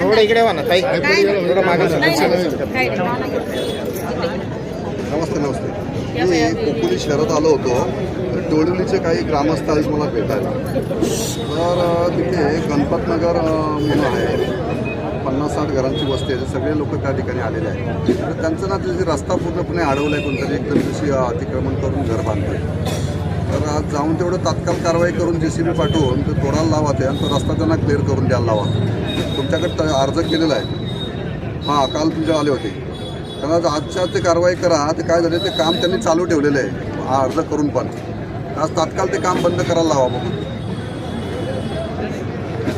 थोडं इकडे ना ताई. थोडं मागे. नमस्ते. नमस्ते मी कोकणी शहरात आलो होतो. तर डोळिवलीचे काही ग्रामस्थ आहेत मला भेटायला तर तिथे गणपतनगर म्हणून आहे. पन्नास साठ घरांची वस्ती आहे. सगळे लोक त्या ठिकाणी आलेले आहेत. तर त्यांचं ना तिथे रस्ता पूर्णपणे अडवला आहे कोणतरी. एकदम दिवशी अतिक्रमण करून घर बांधतंय तर आज जाऊन तेवढं तात्काळ कारवाई करून जे सी बी पाठवून ते तोडायला लावा ते आणि तो रस्ता त्यांना क्लिअर करून द्यायला लावा. तुमच्याकडे अर्ज केलेला आहे. हां काल तुमच्या आले होते. तर आज आजच्या ते कारवाई करा ते काय झाले ते काम त्यांनी चालू ठेवलेलं आहे. हा अर्ज करून पण. आज तात्काळ ते काम बंद करायला लावा बघू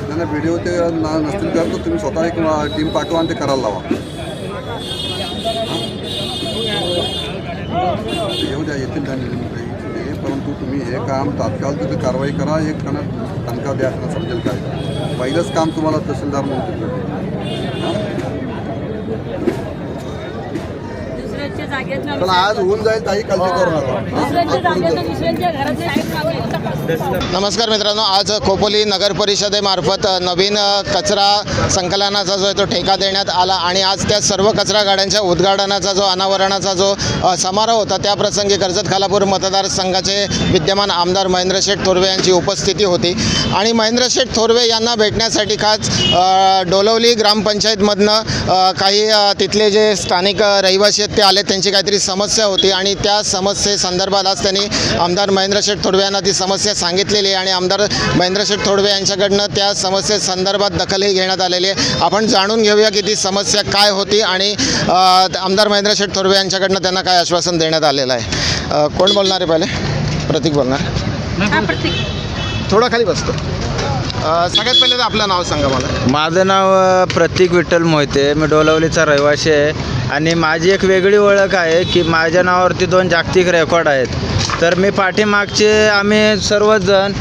त्यांना व्हिडिओ ते ना- नसतील तर तुम्ही स्वतः एक टीम पाठवा आणि ते करायला लावा. येऊ द्या येतील त्यांनी. परंतु तुम्ही हे काम तात्काळ तिथे कारवाई करा. एक त्यांना तनखा द्या त्यांना समजेल काय. पहिलंच काम तुम्हाला तहसीलदार म्हणून पण आज होऊन जाईल काही काळजी करू नका. दुसऱ्याच्या जागेत दुसऱ्यांच्या घरात साईड लावली नमस्कार मित्रांनो आज खोपोली नगर परिषदेमार्फत नवीन कचरा संकलनाचा जो आहे तो ठेका देण्यात आला आणि आज त्या सर्व कचरा गाड्यांच्या उद्घाटनाचा जो अनावरणाचा जो समारोह होता त्या प्रसंगी कर्जत खालापूर मतदारसंघाचे विद्यमान आमदार महेंद्र शेठ थोरवे यांची उपस्थिती होती. आणि महेंद्र शेठ थोरवे यांना भेटण्यासाठी खास डोलवली ग्रामपंचायतमधनं काही तिथले जे स्थानिक रहिवासी आहेत ते आले त्यांची काहीतरी समस्या होती आणि त्या समस्येसंदर्भात आज त्यांनी आमदार महेंद्र शेठ थोडवे यांना ती समस्या सांगितलेली आहे आणि आमदार महेंद्र शेठ थोडवे यांच्याकडनं त्या समस्येसंदर्भात दखलही घेण्यात आलेली आहे. आपण जाणून घेऊया की ती समस्या काय होती आणि आमदार महेंद्र शेठ थोडवे यांच्याकडनं त्यांना काय आश्वासन देण्यात आलेलं आहे. कोण बोलणार आहे पहिले? प्रतीक बोलणार. थोडं खाली बसतो. सगळ्यात पहिले तर आपलं नाव सांगा मला. माझं नाव अ, प्रतीक विठ्ठल मोहिते. मी डोलवलीचा रहिवासी आहे. आणि माझी एक वेगळी ओळख आहे की माझ्या नावावरती दोन जागतिक रेकॉर्ड आहेत. तर मी पाठीमागचे आम्ही सर्वजण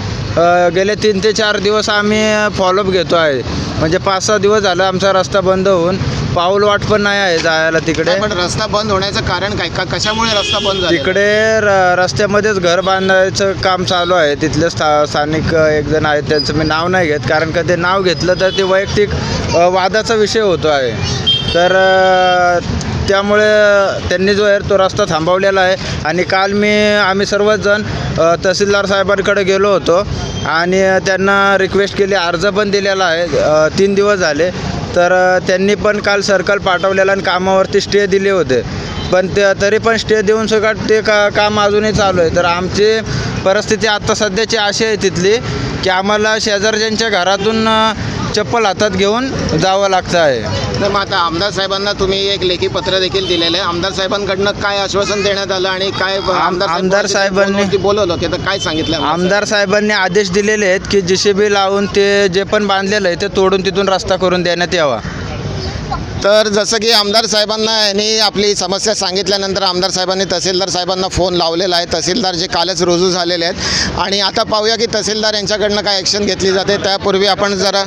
गेले तीन ते चार दिवस आम्ही फॉलोअप घेतो आहे. म्हणजे पाच सहा दिवस झालं आमचा रस्ता बंद होऊन. पाऊल वाट पण नाही आहे जायला तिकडे. पण रस्ता बंद होण्याचं कारण काय? का कशामुळे रस्ता बंद झाला तिकडे र रस्त्यामध्येच घर बांधायचं काम चालू आहे. तिथले स्था स्थानिक एक जण आहेत त्यांचं मी नाव नाही घेत. कारण का ते नाव घेतलं तर ते वैयक्तिक वादाचा विषय होतो आहे. तर त्यामुळे त्यांनी जो आहे तो रस्ता थांबवलेला आहे. आणि काल मी आम्ही सर्वच जण तहसीलदार साहेबांकडे गेलो होतो. आणि त्यांना रिक्वेस्ट केली अर्ज पण दिलेला आहे. तीन दिवस झाले. तर त्यांनी पण काल सर्कल पाठवलेला आणि कामावरती स्टे दिले होते. पण ते तरी पण स्टे देऊन सगळं ते का काम अजूनही चालू आहे. तर आमची परिस्थिती आत्ता सध्याची अशी आहे तिथली की आम्हाला शेजारच्यांच्या घरातून चप्पल हातात घेऊन जावं लागतं आहे. तर मग आता आमदार साहेबांना तुम्ही एक लेखी पत्र देखील दिलेलं आहे. आमदार साहेबांकडनं काय आश्वासन देण्यात आलं आणि काय आमदार आमदार साहेबांनी- फोनवरती बोलवलं होते तर काय सांगितलं आमदार साहेबांनी आदेश दिलेले आहेत की जी सी बी लावून ते जे पण बांधलेलं आहे ते तोडून तिथून रस्ता करून देण्यात यावा. तर जसं की आमदार साहेबांना यांनी आपली समस्या सांगितल्यानंतर आमदार साहेबांनी तहसीलदार साहेबांना फोन लावलेला आहे. तहसीलदार जे कालच रुजू झालेले आहेत. आणि आता पाहूया की तहसीलदार यांच्याकडनं काय ॲक्शन घेतली जाते. त्यापूर्वी आपण जरा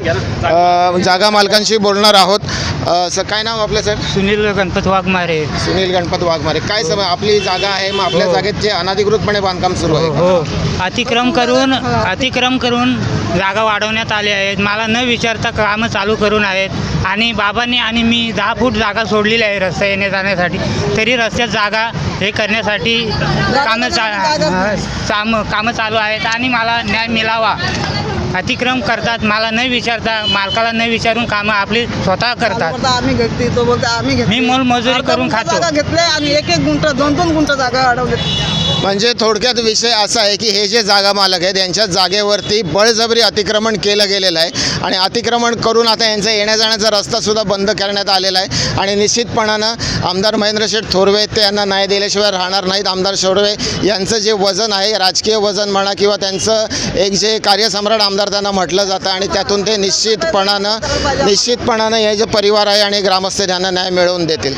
जागा मालकांशी बोलणार आहोत. अ, स काय नाव आपलं सर? सुनील गणपत वाघमारे. सुनील गणपत वाघमारे. काय समय आपली जागा आहे. मग आपल्या हो. जागेत जे अनधिकृतपणे बांधकाम सुरू आहे. हो. अतिक्रम करून अतिक्रम करून जागा वाढवण्यात आली आहेत. मला न विचारता कामं चालू करून आहेत. आणि बाबांनी आणि मी दहा फूट जागा सोडलेली आहे रस्ता येण्या जाण्यासाठी. तरी रस्त्यात जागा हे करण्यासाठी कामं चा काम कामं चालू आहेत. आणि मला न्याय मिळावा. अतिक्रम करतात. मला न विचारता मालकाला न विचारून कामं आपली स्वतः करतात. आम्ही घेतली. तो बोलता आम्ही मी मोलमजुरी करून खातो. घेतले आणि एक एक गुंठ दोन दोन गुंठ जागा अडवले म्हणजे थोडक्यात विषय असा आहे की हे जे जागा मालक आहेत यांच्या जागेवरती बळजबरी अतिक्रमण केलं गेलेलं आहे. आणि अतिक्रमण करून आता यांचा येण्या जाण्याचा बंद करण्यात आलेला आहे. आणि निश्चितपणानं आमदार महेंद्र शेठ थोरवे ते यांना न्याय दिल्याशिवाय राहणार नाहीत. आमदार शोरवे यांचं जे वजन आहे राजकीय वजन म्हणा किंवा त्यांचं एक जे कार्यसम्राट आमदार त्यांना म्हटलं जातं आणि त्यातून ते निश्चितपणानं निश्चितपणानं हे जे परिवार आहे आणि ग्रामस्थ त्यांना न्याय मिळवून देतील.